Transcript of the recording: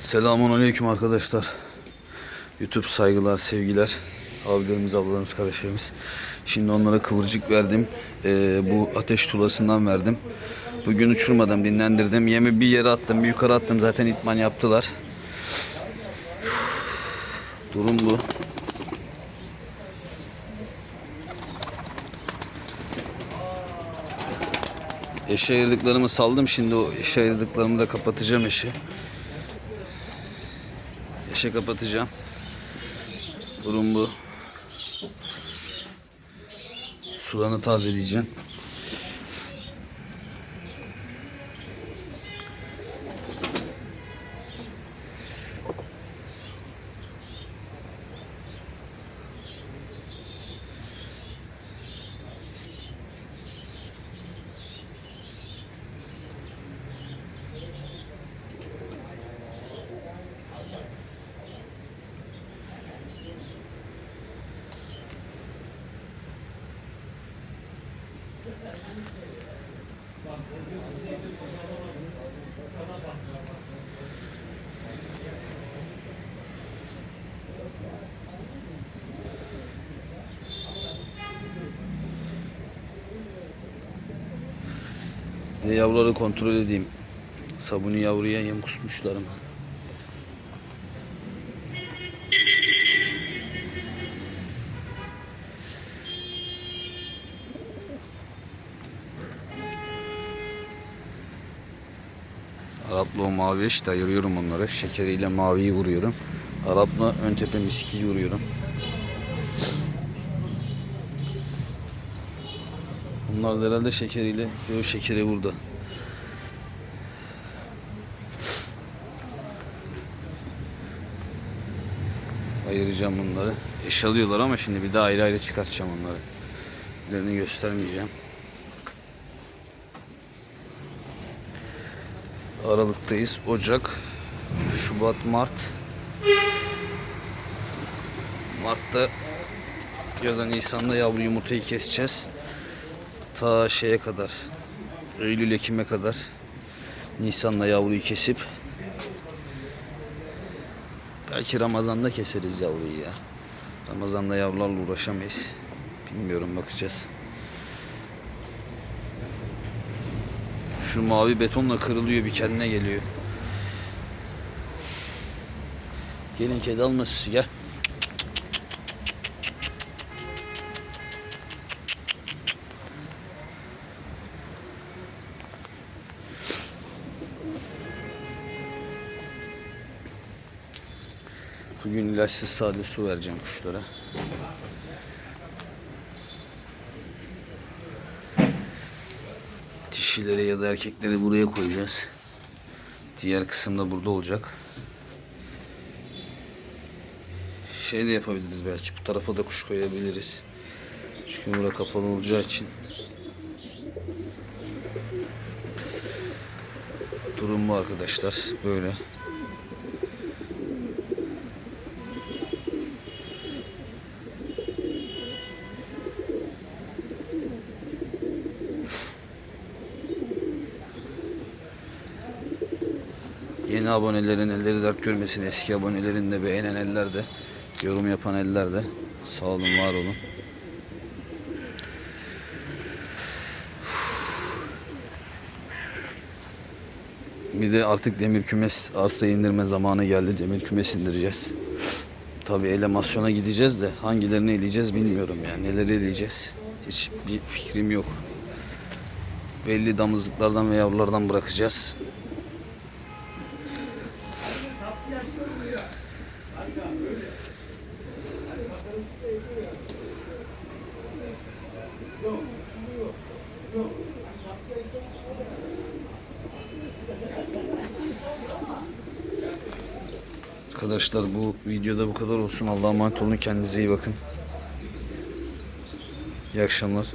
Selamun aleyküm arkadaşlar. YouTube saygılar, sevgiler. Abilerimiz, ablalarımız, kardeşlerimiz. Şimdi onlara kıvırcık verdim. Ee, bu ateş tulasından verdim. Bugün uçurmadım, dinlendirdim. Yemi bir yere attım, bir yukarı attım. Zaten itman yaptılar. Durum bu. Eşe ayırdıklarımı saldım. Şimdi o eşe ayırdıklarımı da kapatacağım eşi. Eşe kapatacağım. Durum bu. Sularını tazeleyeceğim. Yavruları kontrol edeyim. Sabunu yavruya yem kusmuşlar o mavi işte ayırıyorum onları. Şekeriyle maviyi vuruyorum. Arapla ön tepe miskiyi vuruyorum. Bunlar da herhalde şekeriyle yo şekeri burada. Ayıracağım bunları. Eş alıyorlar ama şimdi bir daha ayrı ayrı çıkartacağım onları. Birini göstermeyeceğim. Aralıktayız. Ocak, Şubat, Mart. Mart'ta ya da Nisan'da yavru yumurtayı keseceğiz. Ta şeye kadar. Eylül Ekim'e kadar. Nisan'da yavruyu kesip belki Ramazan'da keseriz yavruyu ya. Ramazan'da yavrularla uğraşamayız. Bilmiyorum bakacağız. Şu mavi betonla kırılıyor bir kendine geliyor. Gelin kedi alması gel. Bugün ilaçsız sade su vereceğim kuşlara. Dişileri ya da erkekleri buraya koyacağız. Diğer kısım da burada olacak. Şey de yapabiliriz belki. Bu tarafa da kuş koyabiliriz. Çünkü bura kapalı olacağı için. Durum bu arkadaşlar. Böyle. Yeni abonelerin elleri dert görmesin. Eski abonelerin de beğenen eller de, yorum yapan eller de. Sağ olun, var olun. Bir de artık demir kümes arsa indirme zamanı geldi. Demir kümes indireceğiz. Tabii elemasyona gideceğiz de hangilerini eleyeceğiz bilmiyorum yani. Neleri eleyeceğiz? Hiç bir fikrim yok. Belli damızlıklardan ve yavrulardan bırakacağız. Arkadaşlar bu videoda bu kadar olsun. Allah'a emanet olun. Kendinize iyi bakın. İyi akşamlar.